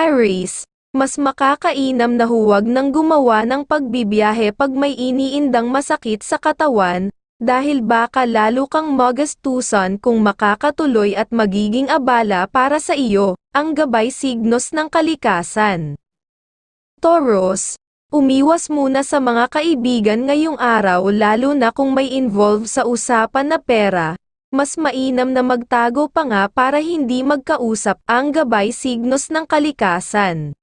Aries, mas makakainam na huwag nang gumawa ng pagbibiyahe pag may iniindang masakit sa katawan, dahil baka lalo kang magastusan kung makakatuloy at magiging abala para sa iyo, ang gabay signos ng kalikasan. Taurus, umiwas muna sa mga kaibigan ngayong araw lalo na kung may involve sa usapan na pera, mas mainam na magtago pa nga para hindi magkausap ang gabay signos ng kalikasan.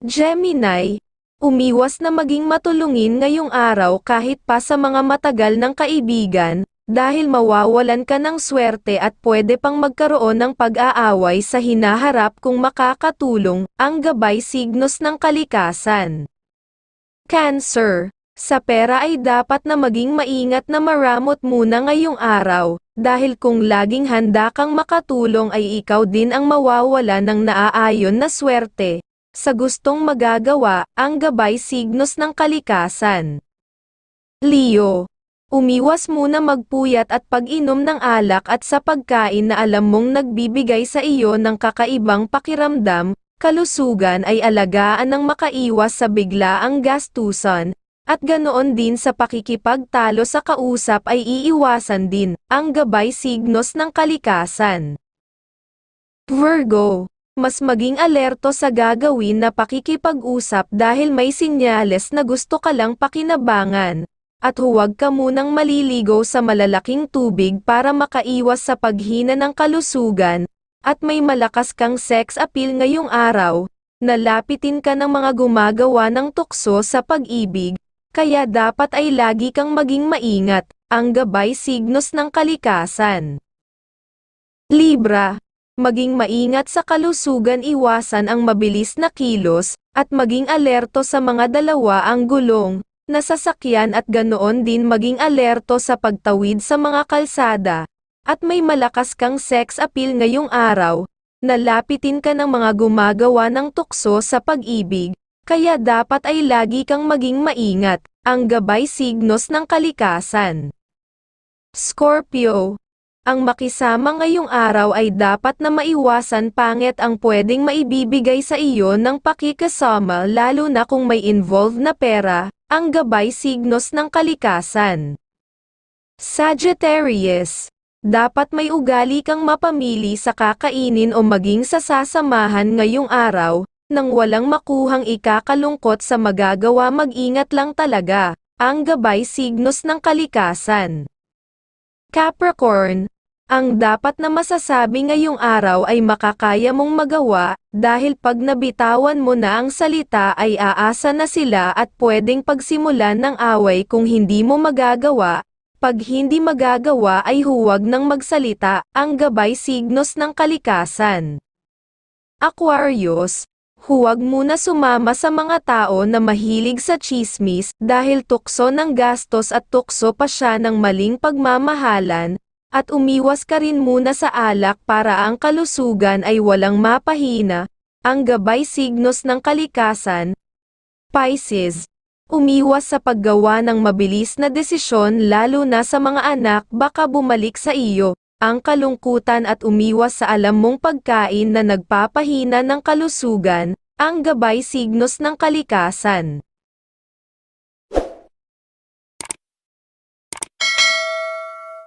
Gemini, umiwas na maging matulungin ngayong araw kahit pa sa mga matagal ng kaibigan, dahil mawawalan ka ng swerte at pwede pang magkaroon ng pag-aaway sa hinaharap kung makakatulong ang gabay signos ng kalikasan. Cancer, sa pera ay dapat na maging maingat na maramot muna ngayong araw, dahil kung laging handa kang makatulong ay ikaw din ang mawawala ng naaayon na swerte, sa gustong magagawa, ang gabay signos ng kalikasan. Leo, umiwas muna magpuyat at pag-inom ng alak at sa pagkain na alam mong nagbibigay sa iyo ng kakaibang pakiramdam, kalusugan ay alagaan ng makaiwas sa biglaang gastusan, at ganoon din sa pakikipagtalo sa kausap ay iiwasan din, ang gabay signos ng kalikasan. Virgo, mas maging alerto sa gagawin na pakikipag-usap dahil may sinyales na gusto ka lang pakinabangan, at huwag ka munang maliligo sa malalaking tubig para makaiwas sa paghina ng kalusugan, at may malakas kang sex appeal ngayong araw, nalapitin ka ng mga gumagawa ng tukso sa pag-ibig, kaya dapat ay lagi kang maging maingat, ang gabay signos ng kalikasan. Libra, maging maingat sa kalusugan iwasan ang mabilis na kilos, at maging alerto sa mga dalawa ang gulong, na sasakyan at ganoon din maging alerto sa pagtawid sa mga kalsada, at may malakas kang sex appeal ngayong araw, nalapitin ka ng mga gumagawa ng tukso sa pag-ibig, kaya dapat ay lagi kang maging maingat, ang gabay signos ng kalikasan. Scorpio, ang makisama ngayong araw ay dapat na maiwasan pangit ang pwedeng maibibigay sa iyo ng pakikasama lalo na kung may involved na pera, ang gabay signos ng kalikasan. Sagittarius, dapat may ugali kang mapamili sa kakainin o maging sa sasamahan ngayong araw, nang walang makuhang ikakalungkot sa magagawa mag-ingat lang talaga, ang gabay signos ng kalikasan. Capricorn, ang dapat na masasabi ngayong araw ay makakaya mong magawa, dahil pag nabitawan mo na ang salita ay aasa na sila at pwedeng pagsimulan ng away kung hindi mo magagawa, pag hindi magagawa ay huwag nang magsalita, ang gabay signos ng kalikasan. Aquarius, huwag muna sumama sa mga tao na mahilig sa chismis dahil tukso ng gastos at tukso pa siya ng maling pagmamahalan, at umiwas ka rin muna sa alak para ang kalusugan ay walang mapahina, ang gabay signos ng kalikasan. Pisces, umiwas sa paggawa ng mabilis na desisyon lalo na sa mga anak baka bumalik sa iyo, ang kalungkutan at umiwas sa alam mong pagkain na nagpapahina ng kalusugan, ang gabay signos ng kalikasan.